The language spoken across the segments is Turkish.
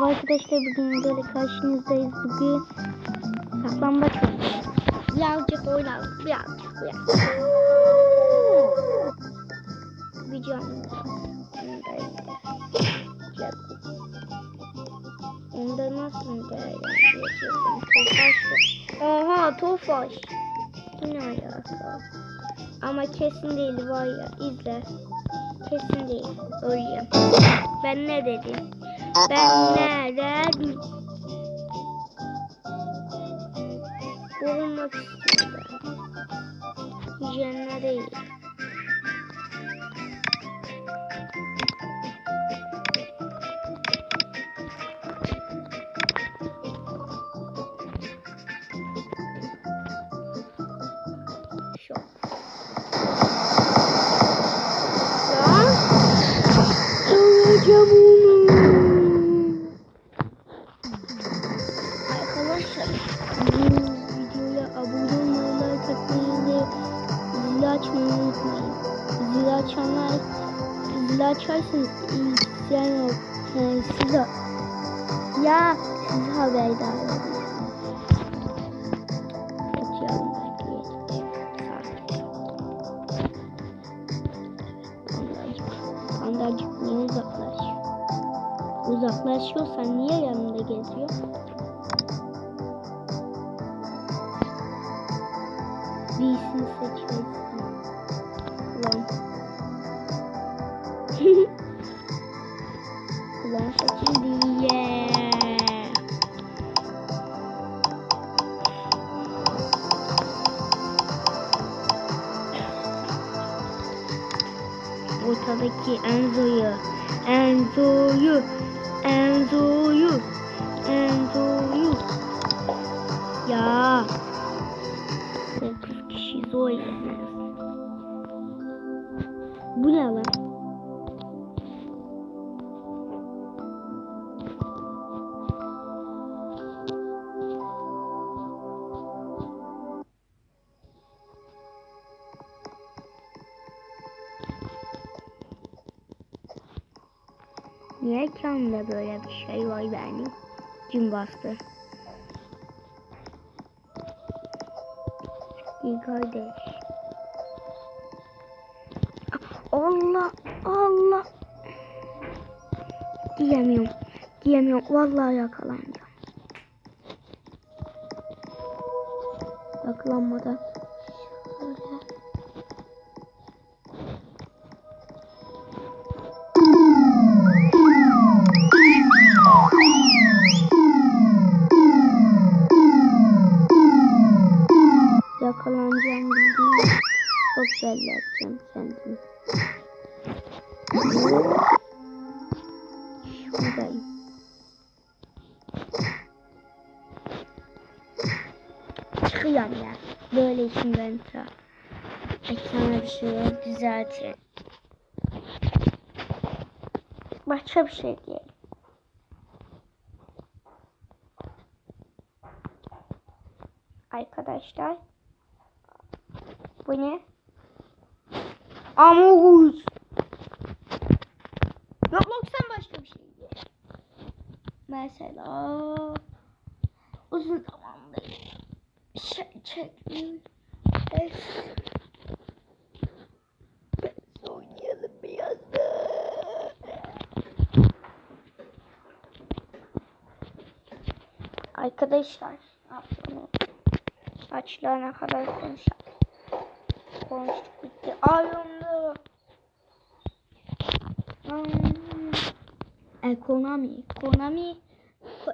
Merhaba arkadaşlar bugün böyle karşınızdayız. Bugün saklambaç oynayacağız. Birazcık oynayalım. Birazcık birazcık. Videom. Onda nasıl değerlendirecektim? Tofaş. Oha Tofaş. Ne alaka? Ama kesin değil var ya izle. Kesin değil. Öleceğim. Ben ne dedim? Ben ne dedim? Olmak istiyorum. Jenna değil. Arkadaşlar bu videoya abone olmayı, like atmayı zili açmayı unutmayın. Zili açanlar, zili açarsanız isteyen yok. Yani size, ya siz haberdar olursunuz. Pandacık. Niye uzaklaşıyor? Uzaklaşıyorsan niye yanında geziyor? Birisini seçersin. Ulan. Ulan seçildi. Yeah. Ortadaki Enzo'yu, Enzo'yu, Enzo'yu, Enzo'yu. Ya. 9 kişi zor. Bu ne lan? Niye kanımda böyle bir şey var benim? Cin bastı. İyi kardeş. Allah Allah. Diyemiyorum. Diyemiyorum. Vallahi yakalanacağım. Yakalanmadan. Edeceğim kendimi. Şuradayım. Çıkıyorum ya. Böyle işim ben ta. Ekrana bir şey yok. Düzeltin. Başka bir şey diyelim. Arkadaşlar. Bu ne? Amogus. Sen başka bir şey diye. Mesela uzun zamandır şey çekmiyorum. Evet. Oynayalım biraz da. Arkadaşlar ne yapalım? Açlarına kadar konuşalım. Konuştuk bitti. Ayonlu. Ekonomi. Ekonomi. Ko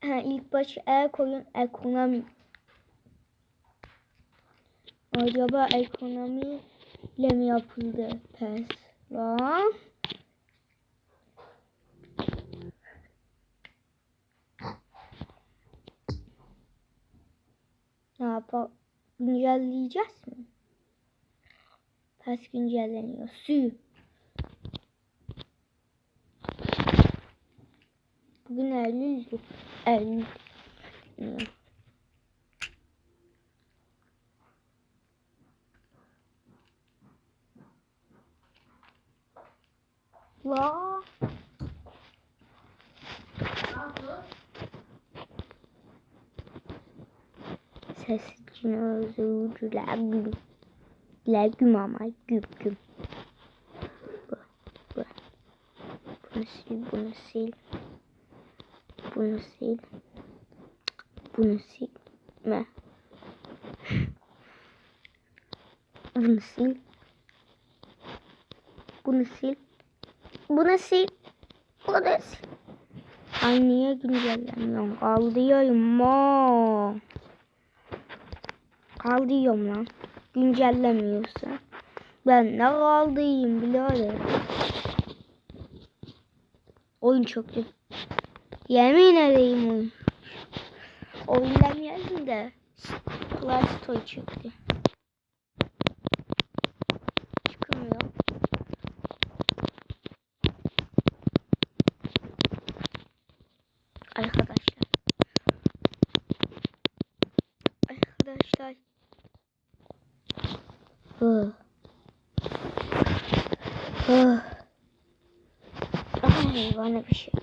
ha, ilk başı el koyun ekonomi. Acaba ekonomi ile mi yapıldı Tesla? Ne yapalım? Güncelleyeceğiz mi? Ters güncelleniyor. allusion. Allu Ça c'est une zoo de la glu. La glu maman, glu glu. Bon, bon. Bon, c'est bon. Bunu sil. Bunu silme. Bunu sil. Bunu sil. Bunu sil. Bunu sil. Ay niye güncellenmiyorum? Kaldırıyorum mo. Kaldırıyorum lan. Güncellemiyorsa. Ben ne kaldırayım birader. Oyun çok kötü. Yemin edeyim oyun. Oyundan geldim de. Play çıktı. Çıkamıyor. Arkadaşlar. Arkadaşlar. Hı. Hı. Ay bana bir şey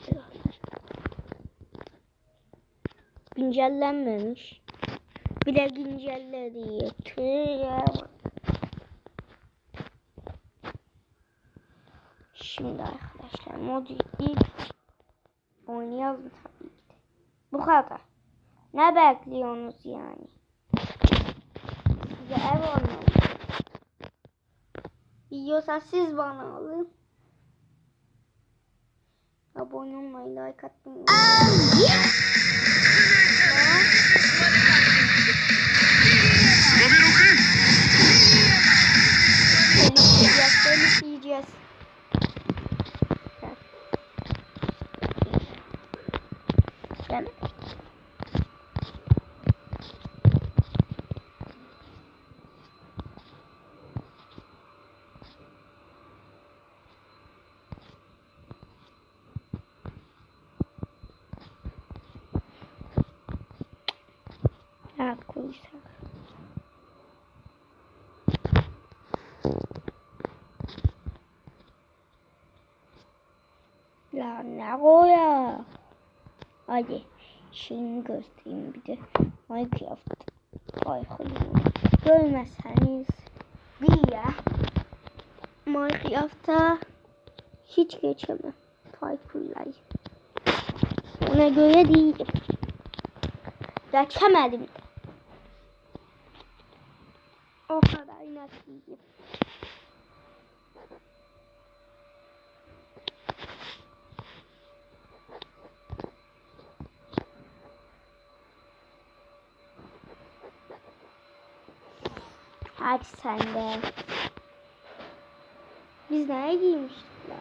Güncellenmemiş. Bir de güncelledi. Şimdi arkadaşlar mod yükleyip oynayalım tabii ki. Bu kadar. Ne bekliyorsunuz yani? Size ev almam. Yiyorsa siz bana alın. Abone olmayı, like atmayı unutmayın. Telif Gel. Ya koysak. Ya ne koya? Hadi şimdi göstereyim bir de Minecraft parkurunu görmezseniz bir ya Minecraft'ta hiç geçemem parkurlar. Ona göre değilim. Geçemedim de. O kadar netiyim. Hadi sen de. Biz nereye giymiştik ya?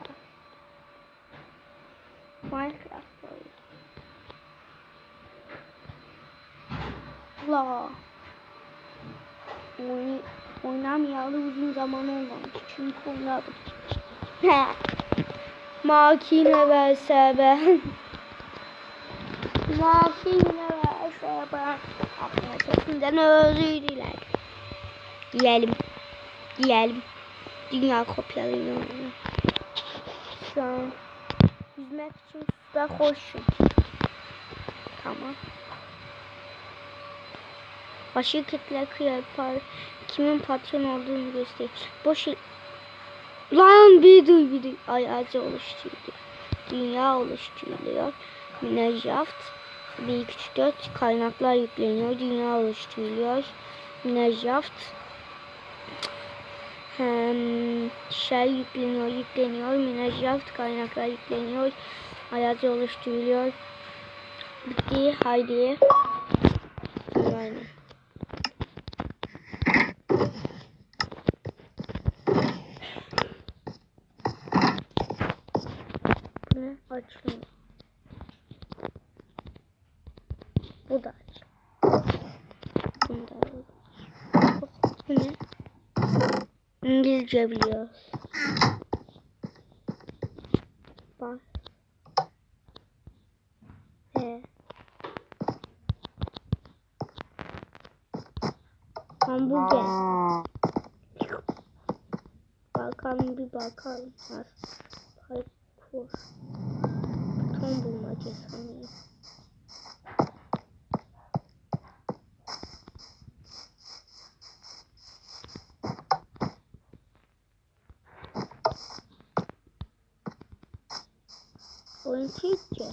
Minecraft oyunu. La. Oyun, oynamayalı uzun zaman olmamış. Çünkü oynadım. He. Makine verse ben. Makine verse ben. Aklına çekinden özür dilerim. Yiyelim. Yiyelim. Dünya kopyalayalım. Şu an yüzmek için suda koşun. Tamam. Başı kitle kıyapar. Kimin patron olduğunu göster. Boş Lan bir dur bir dur. Ay acı oluşturdu. Dünya oluşturuluyor. Minecraft 1 2 3 4 kaynaklar yükleniyor. Dünya oluşturuluyor. Minecraft şey yükleniyor, yükleniyor. Minecraft kaynaklar yükleniyor. Hayatı oluşturuluyor. Bitti. Haydi. Bu ne? Açmıyor. Bu da aç. Bu ne? İngilizce biliyoruz. Bak. He. Hamburger. Bakalım bir bakalım. Parkur. Ton bulmaca sanırım. Türkçe.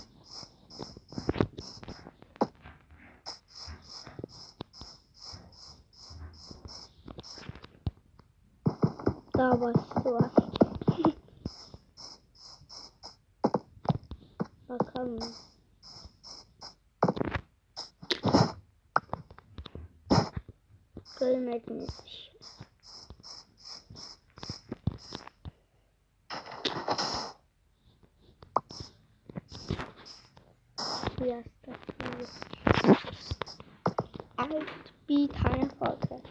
Daha başlığı var. Bakalım. Görmediniz bir şey. Biraz da Evet bir tane kaldı.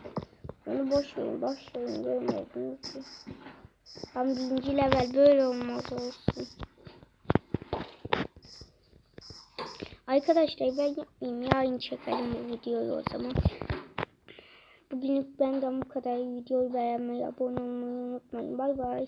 Onu boş verin boş verin görmediniz ki. Tam birinci level böyle olmaz olsun. Arkadaşlar ben yapmayayım. Yarın çekelim bu videoyu o zaman. Bugünlük benden bu kadar. Videoyu beğenmeyi, abone olmayı unutmayın. Bay bay.